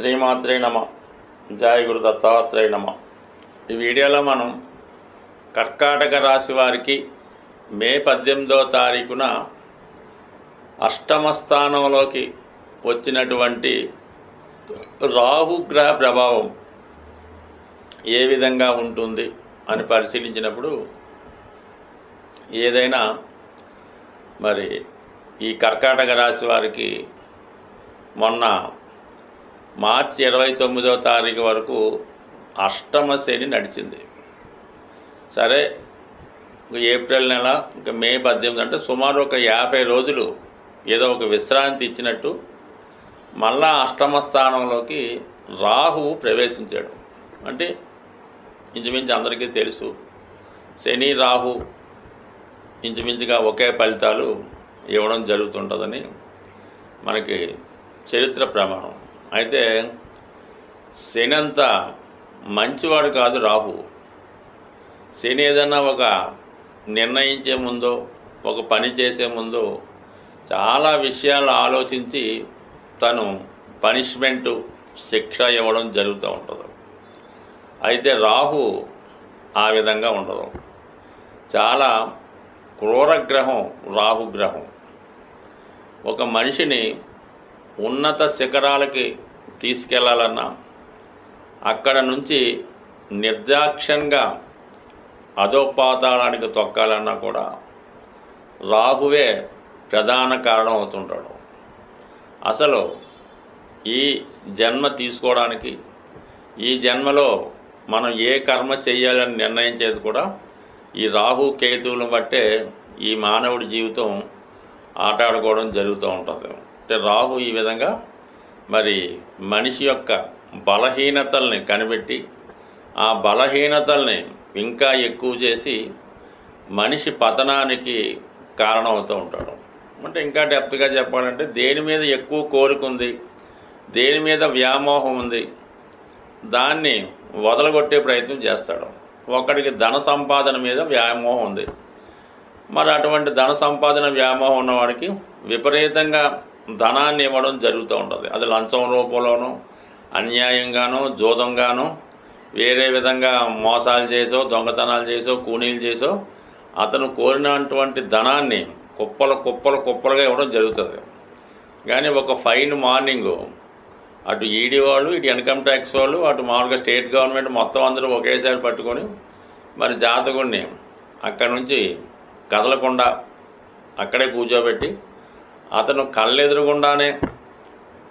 శ్రీమాత్రే నమ. జయ గురు దత్తాత్రేయ నమ. ఈ వీడియోలో మనం కర్కాటక రాశి వారికి మే పద్దెనిమిదో తారీఖున అష్టమ స్థానంలోకి వచ్చినటువంటి రాహుగ్రహ ప్రభావం ఏ విధంగా ఉంటుంది అని పరిశీలించినప్పుడు ఏదైనా మరి ఈ కర్కాటక రాశి వారికి మొన్న మార్చి ఇరవై తొమ్మిదో తారీఖు వరకు అష్టమ శని నడిచింది. సరే ఏప్రిల్ నెల ఇంకా మే పద్దెనిమిది అంటే సుమారు ఒక యాభై రోజులు ఏదో ఒక విశ్రాంతి ఇచ్చినట్టు మళ్ళా అష్టమ స్థానంలోకి రాహువు ప్రవేశించాడు. అంటే ఇంచుమించు అందరికీ తెలుసు శని రాహు ఇంచుమించుగా ఒకే ఫలితాలు ఇవ్వడం జరుగుతుంటుందని మనకి చరిత్ర ప్రమాణం. అయితే శని అంత మంచివాడు కాదు రాహు. శని ఏదన్నా ఒక నిర్ణయించే ముందో ఒక పని చేసే ముందో చాలా విషయాలు ఆలోచించి తను పనిష్మెంటు శిక్ష ఇవ్వడం జరుగుతూ ఉంటుంది. అయితే రాహు ఆ విధంగా ఉండదు. చాలా క్రూరగ్రహం రాహుగ్రహం ఒక మనిషిని ఉన్నత శిఖరాలకి తీసుకెళ్ళాలన్నా అక్కడ నుంచి నిర్దాక్షంగా అధోపాతాళానికి తొక్కాలన్నా కూడా రాహువే ప్రధాన కారణం అవుతుంటాడు. అసలు ఈ జన్మ తీసుకోవడానికి ఈ జన్మలో మనం ఏ కర్మ చేయాలని నిర్ణయించేది కూడా ఈ రాహు కేతువులను బట్టే ఈ మానవుడి జీవితం ఆటాడుకోవడం జరుగుతూ ఉంటుంది. అంటే రాహు ఈ విధంగా మరి మనిషి యొక్క బలహీనతల్ని కనిపెట్టి ఆ బలహీనతల్ని ఇంకా ఎక్కువ చేసి మనిషి పతనానికి కారణమవుతూ ఉంటాడు. అంటే ఇంకా డెప్త్గా చెప్పాలంటే దేని మీద ఎక్కువ కోరిక ఉంది దేని మీద వ్యామోహం ఉంది దాన్ని వదలగొట్టే ప్రయత్నం చేస్తాడు. ఒకడికి ధన సంపాదన మీద వ్యామోహం ఉంది. మరి అటువంటి ధన సంపాదన వ్యామోహం ఉన్నవాడికి విపరీతంగా ధనాన్ని ఇవ్వడం జరుగుతూ ఉంటుంది. అది లంచం రూపంలోనూ అన్యాయంగానో జోదంగానో వేరే విధంగా మోసాలు చేసో దొంగతనాలు చేసో కూనీలు చేసో అతను కోరినటువంటి ధనాన్ని కుప్పలు కుప్పలు కుప్పలుగా ఇవ్వడం జరుగుతుంది. కానీ ఒక ఫైన్ మార్నింగ్ అటు ఈడీ వాళ్ళు ఇటు ఇన్కమ్ ట్యాక్స్ వాళ్ళు అటు మామూలుగా స్టేట్ గవర్నమెంట్ మొత్తం అందరూ ఒకేసారి పట్టుకొని మరి జాతకుడిని అక్కడి నుంచి కదలకుండా అక్కడే కూర్చోబెట్టి అతను కళ్ళెదురుగుండానే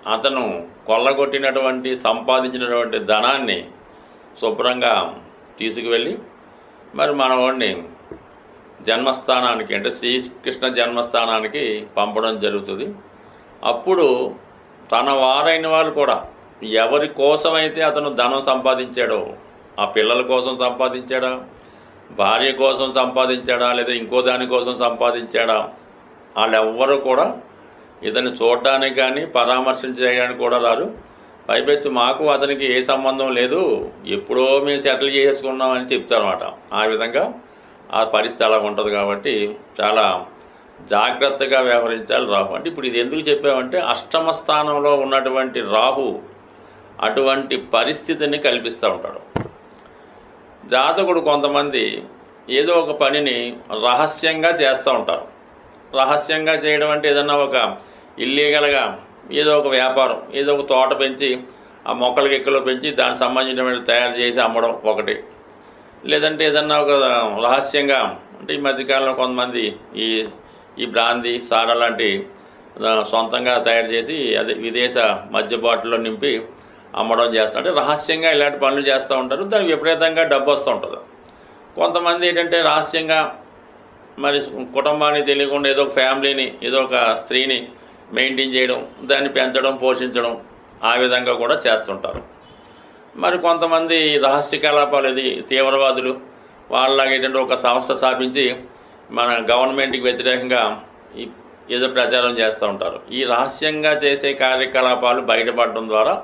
అతను కొల్లగొట్టినటువంటి సంపాదించినటువంటి ధనాన్ని శుభ్రంగా తీసుకువెళ్ళి మరి మనవాడిని జన్మస్థానానికి అంటే శ్రీకృష్ణ జన్మస్థానానికి పంపడం జరుగుతుంది. అప్పుడు తన వారైన వాళ్ళు కూడా ఎవరి కోసమైతే అతను ధనం సంపాదించాడో ఆ పిల్లల కోసం సంపాదించాడా భార్య కోసం సంపాదించాడా లేదా ఇంకో దాని కోసం సంపాదించాడా వాళ్ళెవ్వరూ కూడా ఇతన్ని చూడడానికి కానీ పరామర్శించడానికి కూడా రారు. పైపెచ్చి మాకు అతనికి ఏ సంబంధం లేదు. ఎప్పుడో మేము సెటిల్ చేసుకున్నామని చెప్తారన్నమాట. ఆ విధంగా ఆ పరిస్థితి అలా ఉంటుంది కాబట్టి చాలా జాగ్రత్తగా వ్యవహరించాలి రాహు. అంటే ఇప్పుడు ఇది ఎందుకు చెప్పామంటే అష్టమ స్థానంలో ఉన్నటువంటి రాహు అటువంటి పరిస్థితిని కల్పిస్తూ ఉంటాడు. జాతకుడు కొంతమంది ఏదో ఒక పనిని రహస్యంగా చేస్తూ ఉంటారు. రహస్యంగా చేయడం అంటే ఏదన్నా ఒక ఇల్లీగల్గా ఏదో ఒక వ్యాపారం ఏదో ఒక తోట పెంచి ఆ మొక్కలకి ఎక్కలో పెంచి దానికి సంబంధించిన తయారు చేసి అమ్మడం ఒకటి. లేదంటే ఏదన్నా ఒక రహస్యంగా అంటే ఈ మధ్యకాలంలో కొంతమంది ఈ ఈ బ్రాంది సారా లాంటి సొంతంగా తయారు చేసి అదే విదేశ మద్య బాటిల్లో నింపి అమ్మడం చేస్తారు అంటే రహస్యంగా ఇలాంటి పనులు చేస్తూ ఉంటారు. దానికి విపరీతంగా డబ్బు వస్తూ ఉంటుంది. కొంతమంది ఏంటంటే రహస్యంగా మరి కుటుంబాన్ని తెలియకుండా ఏదో ఒక ఫ్యామిలీని ఏదో ఒక స్త్రీని మెయింటైన్ చేయడం దాన్ని పెంచడం పోషించడం ఆ విధంగా కూడా చేస్తుంటారు. మరి కొంతమంది రహస్య కలాపాలు ఇది తీవ్రవాదులు వాళ్ళలాగేటంటే ఒక సంస్థ స్థాపించి మన గవర్నమెంట్కి వ్యతిరేకంగా ఏదో ప్రచారం చేస్తూ ఉంటారు. ఈ రహస్యంగా చేసే కార్యకలాపాలు బయటపడడం ద్వారా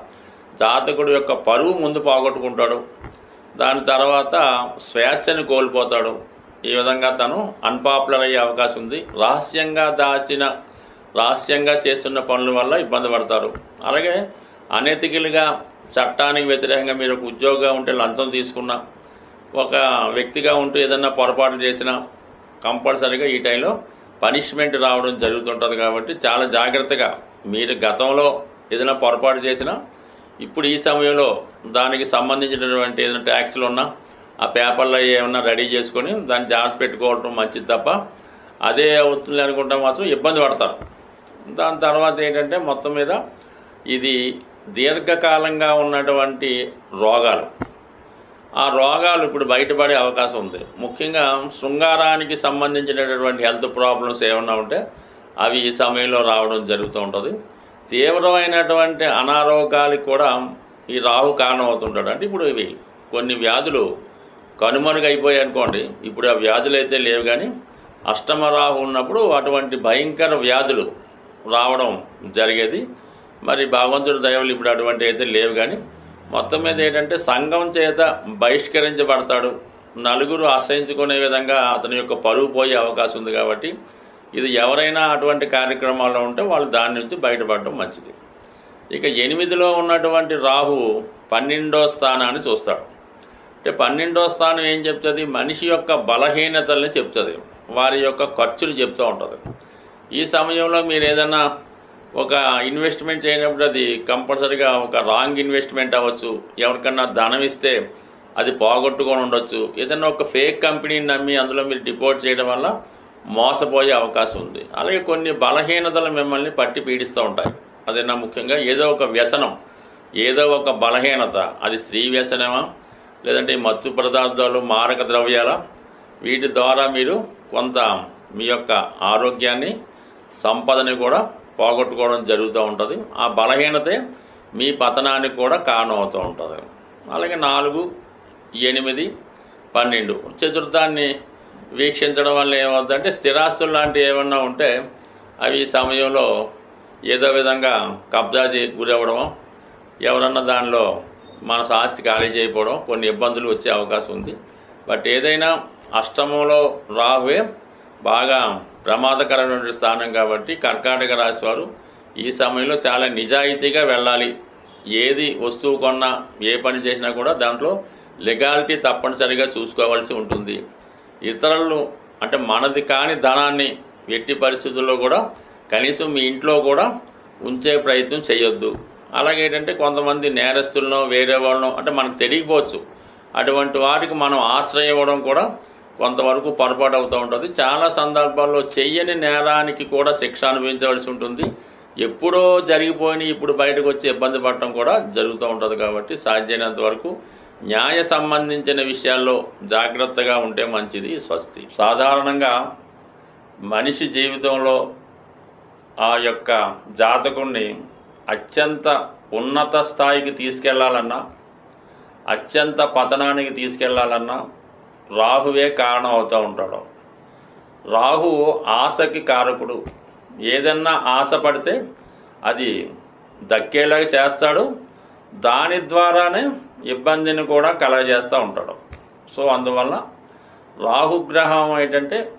జాతకుడు యొక్క పరువు ముందు పోగొట్టుకుంటాడు. దాని తర్వాత స్వేచ్ఛని కోల్పోతాడు. ఈ విధంగా తను అన్పాపులర్ అయ్యే అవకాశం ఉంది. రహస్యంగా దాచిన రహస్యంగా చేస్తున్న పనుల వల్ల ఇబ్బంది పడతారు. అలాగే అనెతికల్గా చట్టానికి వ్యతిరేకంగా మీరు ఒక ఉద్యోగంగా ఉంటే లంచం తీసుకున్నా ఒక వ్యక్తిగా ఉంటూ ఏదన్నా పొరపాటు చేసినా కంపల్సరీగా ఈ టైంలో పనిష్మెంట్ రావడం జరుగుతుంటుంది కాబట్టి చాలా జాగ్రత్తగా మీరు గతంలో ఏదైనా పొరపాటు చేసినా ఇప్పుడు ఈ సమయంలో దానికి సంబంధించినటువంటి ఏదైనా ట్యాక్స్లు ఉన్నా ఆ పేపర్లో ఏమన్నా రెడీ చేసుకొని దాన్ని జాగ్రత్త పెట్టుకోవడం మంచిది తప్ప అదే అవుతుంది అనుకుంటే మాత్రం ఇబ్బంది పడతారు. దాని తర్వాత ఏంటంటే మొత్తం మీద ఇది దీర్ఘకాలంగా ఉన్నటువంటి రోగాలు. ఆ రోగాలు ఇప్పుడు బయటపడే అవకాశం ఉంది. ముఖ్యంగా శృంగారానికి సంబంధించినటువంటి హెల్త్ ప్రాబ్లమ్స్ ఏమన్నా ఉంటే అవి ఈ సమయంలో రావడం జరుగుతూ ఉంటుంది. తీవ్రమైనటువంటి అనారోగ్యాలకు కూడా ఈ రాహు కారణం అవుతుంటాడు అంటే ఇప్పుడు ఇవి కొన్ని వ్యాధులు కనుమరుగైపోయాయి అనుకోండి ఇప్పుడు ఆ వ్యాధులు అయితే లేవు కానీ అష్టమ రాహు ఉన్నప్పుడు అటువంటి భయంకర వ్యాధులు రావడం జరిగేది. మరి భగవంతుడి దయవలు ఇప్పుడు అటువంటి అయితే లేవు కానీ మొత్తం మీద ఏంటంటే సంఘం చేత బహిష్కరించబడతాడు. నలుగురు ఆశ్రయించుకునే విధంగా అతని యొక్క పరువు పోయే అవకాశం ఉంది కాబట్టి ఇది ఎవరైనా అటువంటి కార్యక్రమాల్లో ఉంటే వాళ్ళు దాని నుంచి బయటపడడం మంచిది. ఇక ఎనిమిదిలో ఉన్నటువంటి రాహు పన్నెండో స్థానాన్ని చూస్తాడు. అంటే పన్నెండో స్థానం ఏం చెప్తుంది? మనిషి యొక్క బలహీనతల్ని చెప్తుంది. వారి యొక్క ఖర్చులు చెప్తూ ఉంటుంది. ఈ సమయంలో మీరు ఏదైనా ఒక ఇన్వెస్ట్మెంట్ చేయనప్పుడు అది కంపల్సరీగా ఒక రాంగ్ ఇన్వెస్ట్మెంట్ అవ్వచ్చు. ఎవరికన్నా ధనం ఇస్తే అది పోగొట్టుకొని ఉండొచ్చు. ఏదైనా ఒక ఫేక్ కంపెనీని నమ్మి అందులో మీరు డిపోజిట్ చేయడం వల్ల మోసపోయే అవకాశం ఉంది. అలాగే కొన్ని బలహీనతలు మిమ్మల్ని పట్టి పీడిస్తూ ఉంటాయి. అదైనా ముఖ్యంగా ఏదో ఒక వ్యసనం ఏదో ఒక బలహీనత. అది స్త్రీ వ్యసనమా? లేదంటే మత్తు పదార్థాలు మారక ద్రవ్యాల? వీటి ద్వారా మీరు కొంత మీ యొక్క ఆరోగ్యాన్ని సంపదని కూడా పోగొట్టుకోవడం జరుగుతూ ఉంటుంది. ఆ బలహీనతే మీ పతనానికి కూడా కారణమవుతూ ఉంటుంది. అలాగే నాలుగు ఎనిమిది పన్నెండు చతుర్థాన్ని వీక్షించడం వల్ల ఏమవుతుందంటే స్థిరాస్తులు లాంటివి ఏమన్నా ఉంటే అవి ఈ సమయంలో ఏదో విధంగా కబ్జా చే గురవ్వడమో ఎవరన్నా దానిలో మన ఆస్తి ఖాళీ చేయకపోవడం కొన్ని ఇబ్బందులు వచ్చే అవకాశం ఉంది. బట్ ఏదైనా అష్టమంలో రాహువే బాగా ప్రమాదకరమైన స్థానం కాబట్టి కర్కాటక రాశి వారు ఈ సమయంలో చాలా నిజాయితీగా వెళ్ళాలి. ఏది వస్తువు కొన్నా ఏ పని చేసినా కూడా దాంట్లో లెగాలిటీ తప్పనిసరిగా చూసుకోవాల్సి ఉంటుంది. ఇతరులు అంటే మనది కాని ధనాన్ని ఎట్టి పరిస్థితుల్లో కూడా కనీసం మీ ఇంట్లో కూడా ఉంచే ప్రయత్నం చేయొద్దు. అలాగే ఏంటంటే కొంతమంది నేరస్తులను వేరే వాళ్ళను అంటే మనకు తెలియకపోవచ్చు. అటువంటి వాటికి మనం ఆశ్రయం ఇవ్వడం కూడా కొంతవరకు పొరపాటు అవుతూ ఉంటుంది. చాలా సందర్భాల్లో చెయ్యని నేరానికి కూడా శిక్ష అనుభవించవలసి ఉంటుంది. ఎప్పుడో జరిగిపోయిన ఇప్పుడు బయటకు వచ్చి ఇబ్బంది పడటం కూడా జరుగుతూ ఉంటుంది కాబట్టి సాధ్యమైనంత వరకు న్యాయ సంబంధించిన విషయాల్లో జాగ్రత్తగా ఉంటే మంచిది స్వస్తి. సాధారణంగా మనిషి జీవితంలో ఆ యొక్క జాతకుణ్ణి అత్యంత ఉన్నత స్థాయికి తీసుకెళ్ళాలన్నా అత్యంత పతనానికి తీసుకెళ్ళాలన్నా రాహువే కారణం అవుతూ ఉంటాడు. రాహు ఆశకి కారకుడు. ఏదన్నా ఆశ పడితే అది దక్కేలాగా చేస్తాడు. దాని ద్వారానే ఇబ్బందిని కూడా కలగజేస్తూ ఉంటాడు. సో అందువల్ల రాహుగ్రహం ఏంటంటే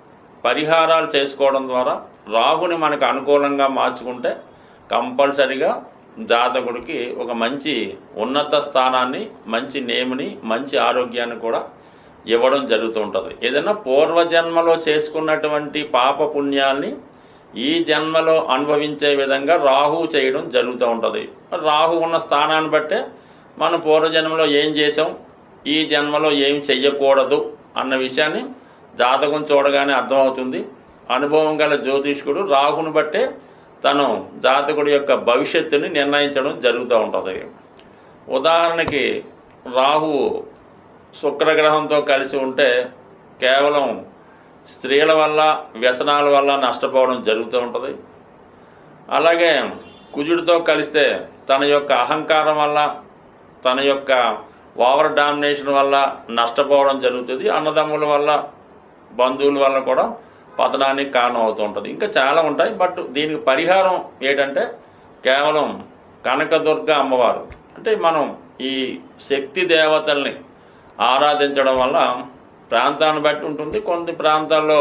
పరిహారాలు చేసుకోవడం ద్వారా రాహుని మనకు అనుకూలంగా మార్చుకుంటే కంపల్సరిగా జాతకుడికి ఒక మంచి ఉన్నత స్థానాన్ని మంచి నేముని మంచి ఆరోగ్యాన్ని కూడా ఇవ్వడం జరుగుతూ ఉంటుంది. ఏదైనా పూర్వజన్మలో చేసుకున్నటువంటి పాప పుణ్యాల్ని ఈ జన్మలో అనుభవించే విధంగా రాహు చేయడం జరుగుతూ ఉంటుంది. రాహు ఉన్న స్థానాన్ని బట్టే మనం పూర్వజన్మలో ఏం చేసాం ఈ జన్మలో ఏం చెయ్యకూడదు అన్న విషయాన్ని జాతకం చూడగానే అర్థమవుతుంది. అనుభవం గల జ్యోతిష్కుడు రాహుని బట్టే తను జాతకుడి యొక్క భవిష్యత్తుని నిర్ణయించడం జరుగుతూ ఉంటుంది. ఉదాహరణకి రాహువు శుక్రగ్రహంతో కలిసి ఉంటే కేవలం స్త్రీల వల్ల వ్యసనాల వల్ల నష్టపోవడం జరుగుతూ ఉంటుంది. అలాగే కుజుడితో కలిస్తే తన యొక్క అహంకారం వల్ల తన యొక్క ఓవర్ డామినేషన్ వల్ల నష్టపోవడం జరుగుతుంది. అన్నదమ్ముల వల్ల బంధువుల వల్ల కూడా పతనానికి కారణం అవుతూ ఉంటుంది. ఇంకా చాలా ఉంటాయి. బట్ దీనికి పరిహారం ఏంటంటే కేవలం కనకదుర్గ అమ్మవారు. అంటే మనం ఈ శక్తి దేవతల్ని ఆరాధించడం వల్ల ప్రాంతాన్ని బట్టి ఉంటుంది. కొన్ని ప్రాంతాల్లో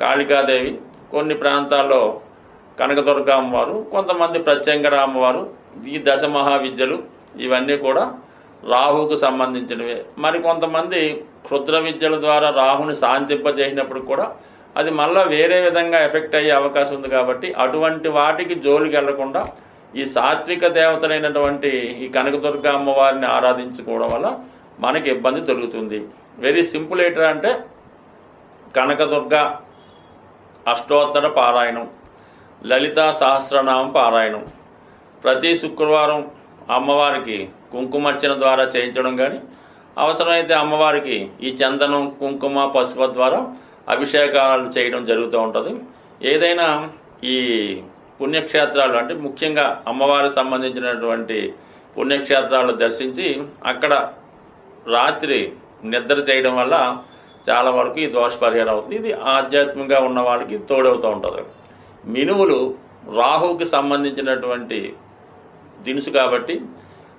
కాళికాదేవి కొన్ని ప్రాంతాల్లో కనకదుర్గ అమ్మవారు కొంతమంది ప్రత్యంగర అమ్మవారు ఈ దశ మహావిద్యలు ఇవన్నీ కూడా రాహుకు సంబంధించినవే. మరి కొంతమంది క్షుద్ర విద్యల ద్వారా రాహుని శాంతింపజేసినప్పుడు కూడా అది మళ్ళీ వేరే విధంగా ఎఫెక్ట్ అయ్యే అవకాశం ఉంది కాబట్టి అటువంటి వాటికి జోలికి వెళ్ళకుండా ఈ సాత్విక దేవతలైనటువంటి ఈ కనకదుర్గ అమ్మవారిని ఆరాధించుకోవడం వల్ల మనకి ఇబ్బంది తొలుగుతుంది. వెరీ సింపుల్ ఏంటంటే అంటే కనకదుర్గ అష్టోత్తర పారాయణం లలితా సహస్రనామ పారాయణం. ప్రతి శుక్రవారం అమ్మవారికి కుంకుమర్చన ద్వారా చేయించడం కానీ అవసరమైతే అమ్మవారికి ఈ చందనం కుంకుమ పసుపు ద్వారా అభిషేకాలు చేయడం జరుగుతూ ఉంటుంది. ఏదైనా ఈ పుణ్యక్షేత్రాలు అంటే ముఖ్యంగా అమ్మవారికి సంబంధించినటువంటి పుణ్యక్షేత్రాలు దర్శించి అక్కడ రాత్రి నిద్ర చేయడం వల్ల చాలా వరకు ఈ దోష పరిహారం అవుతుంది. ఇది ఆధ్యాత్మికంగా ఉన్న వాళ్ళకి తోడవుతూ ఉంటుంది. మినువులు రాహుకి సంబంధించినటువంటి దినుసు కాబట్టి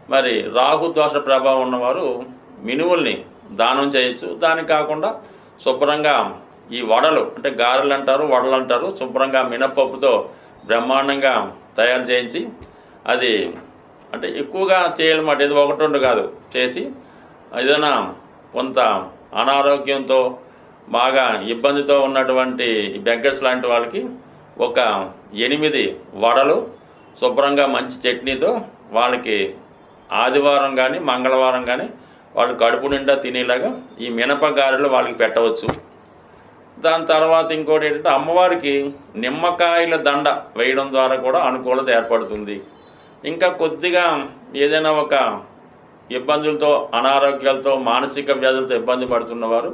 మరి రాహు దోష ప్రభావం ఉన్నవారు మినువుల్ని దానం చేయొచ్చు. దానికి కాకుండా శుభ్రంగా ఈ వడలు అంటే గారెలు అంటారు వడలు అంటారు శుభ్రంగా మినపప్పుతో బ్రహ్మాండంగా తయారు చేయించి అది అంటే ఎక్కువగా చేయాలన్నమాట ఇది ఒకటి రెండు కాదు చేసి ఏదైనా కొంత. అనారోగ్యంతో బాగా ఇబ్బందితో ఉన్నటువంటి బెగ్గర్స్ లాంటి వాళ్ళకి ఒక ఎనిమిది వడలు శుభ్రంగా మంచి చట్నీతో వాళ్ళకి ఆదివారం కానీ మంగళవారం కానీ వాళ్ళు కడుపు నిండా తినేలాగా ఈ మినప గారెలు వాళ్ళకి పెట్టవచ్చు. దాని తర్వాత ఇంకోటి ఏంటంటే అమ్మవారికి నిమ్మకాయల దండ వేయడం ద్వారా కూడా అనుకూలత ఏర్పడుతుంది. ఇంకా కొద్దిగా ఏదైనా ఒక ఇబ్బందులతో అనారోగ్యాలతో మానసిక వ్యాధులతో ఇబ్బంది పడుతున్నవారు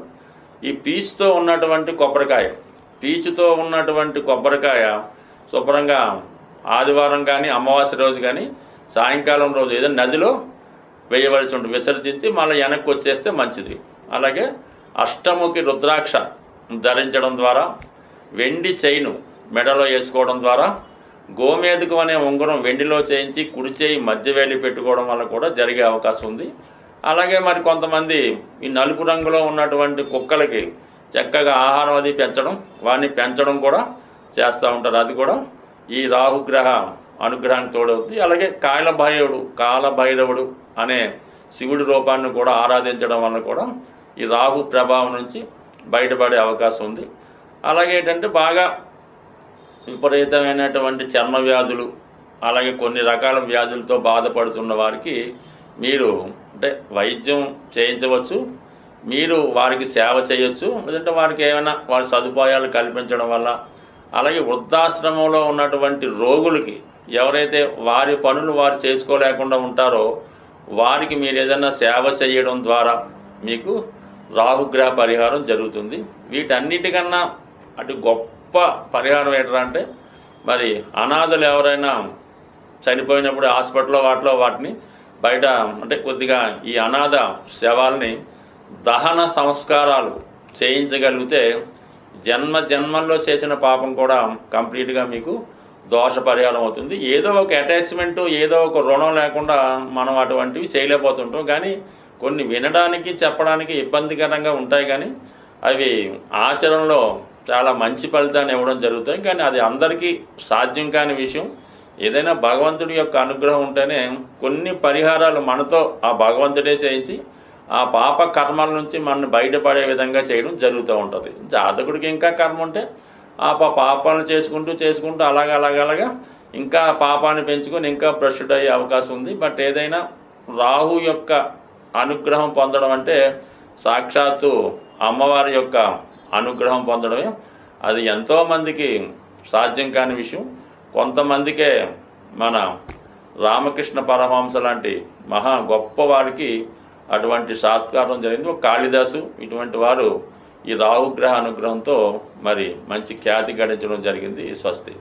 ఈ పీచుతో ఉన్నటువంటి కొబ్బరికాయ పీచుతో ఉన్నటువంటి కొబ్బరికాయ శుభ్రంగా ఆదివారం కానీ అమావాస్య రోజు కానీ సాయంకాలం రోజు ఏదైనా నదిలో వేయవలసి ఉంటుంది విసర్జించి మళ్ళీ వెనక్కి వచ్చేస్తే మంచిది. అలాగే అష్టముఖి రుద్రాక్ష ధరించడం ద్వారా వెండి చైను మెడలో వేసుకోవడం ద్వారా గోమేధకం అనే ఉంగరం వెండిలో చేయించి కుడి చేయి మధ్య వేలి పెట్టుకోవడం వల్ల కూడా జరిగే అవకాశం ఉంది. అలాగే మరి కొంతమంది ఈ నలుపు రంగులో ఉన్నటువంటి కుక్కలకి చక్కగా ఆహారం అది పెంచడం వాటిని పెంచడం కూడా చేస్తూ ఉంటారు. అది కూడా ఈ రాహుగ్రహ అనుగ్రహానికి తోడవుతుంది అలాగే కాలభైరవుడు కాలభైరవుడు అనే శివుడి రూపాన్ని కూడా ఆరాధించడం వల్ల కూడా ఈ రాహు ప్రభావం నుంచి బయటపడే అవకాశం ఉంది. అలాగే ఏంటంటే బాగా విపరీతమైనటువంటి చర్మ వ్యాధులు అలాగే కొన్ని రకాల వ్యాధులతో బాధపడుతున్న వారికి మీరు అంటే వైద్యం చేయించవచ్చు మీరు వారికి సేవ చేయొచ్చు లేదంటే వారికి ఏమైనా వారి సదుపాయాలు కల్పించడం వల్ల. అలాగే వృద్ధాశ్రమంలో ఉన్నటువంటి రోగులకి ఎవరైతే వారి పనులు వారు చేసుకోలేకుండా ఉంటారో వారికి మీరు ఏదైనా సేవ చేయడం ద్వారా మీకు రాహుగ్రహ పరిహారం జరుగుతుంది. వీటన్నిటికన్నా అటు గొప్ప పరిహారం ఏంటరా అంటే మరి అనాథలు ఎవరైనా చనిపోయినప్పుడు హాస్పిటల్లో వాటిలో వాటిని బయట అంటే కొద్దిగా ఈ అనాథ శవాల్ని దహన సంస్కారాలు చేయించగలిగితే జన్మ జన్మల్లో చేసిన పాపం కూడా కంప్లీట్గా మీకు దోష పరిహారం అవుతుంది. ఏదో ఒక అటాచ్మెంట్ ఏదో ఒక రుణం లేకుండా మనం అటువంటివి చేయలేకపోతుంటాం. కానీ కొన్ని వినడానికి చెప్పడానికి ఇబ్బందికరంగా ఉంటాయి కానీ అవి ఆచరణలో చాలా మంచి ఫలితాన్ని ఇవ్వడం జరుగుతుంది. కానీ అది అందరికీ సాధ్యం కాని విషయం. ఏదైనా భగవంతుడి యొక్క అనుగ్రహం ఉంటేనే కొన్ని పరిహారాలు మనతో ఆ భగవంతుడే చేయించి ఆ పాప కర్మల నుంచి మనల్ని బయటపడే విధంగా చేయడం జరుగుతూ ఉంటుంది. జాతకుడికి ఇంకా కర్మ ఉంటే ఆ పాపాలు పాపాలను చేసుకుంటూ చేసుకుంటూ అలాగ అలాగలాగా ఇంకా పాపాన్ని పెంచుకొని ఇంకా భ్రష్టుడు అయ్యే అవకాశం ఉంది. బట్ ఏదైనా రాహు యొక్క అనుగ్రహం పొందడం అంటే సాక్షాత్తు అమ్మవారి యొక్క అనుగ్రహం పొందడమే. అది ఎంతోమందికి సాధ్యం కాని విషయం. కొంతమందికే మన రామకృష్ణ పరమహంస లాంటి మహా గొప్ప వారికి అటువంటి సాత్కారం జరిగింది. ఒక కాళిదాసు ఇటువంటి వారు ఈ రాహుగ్రహ అనుగ్రహంతో మరి మంచి ఖ్యాతి గడించడం జరిగింది. స్వస్తి.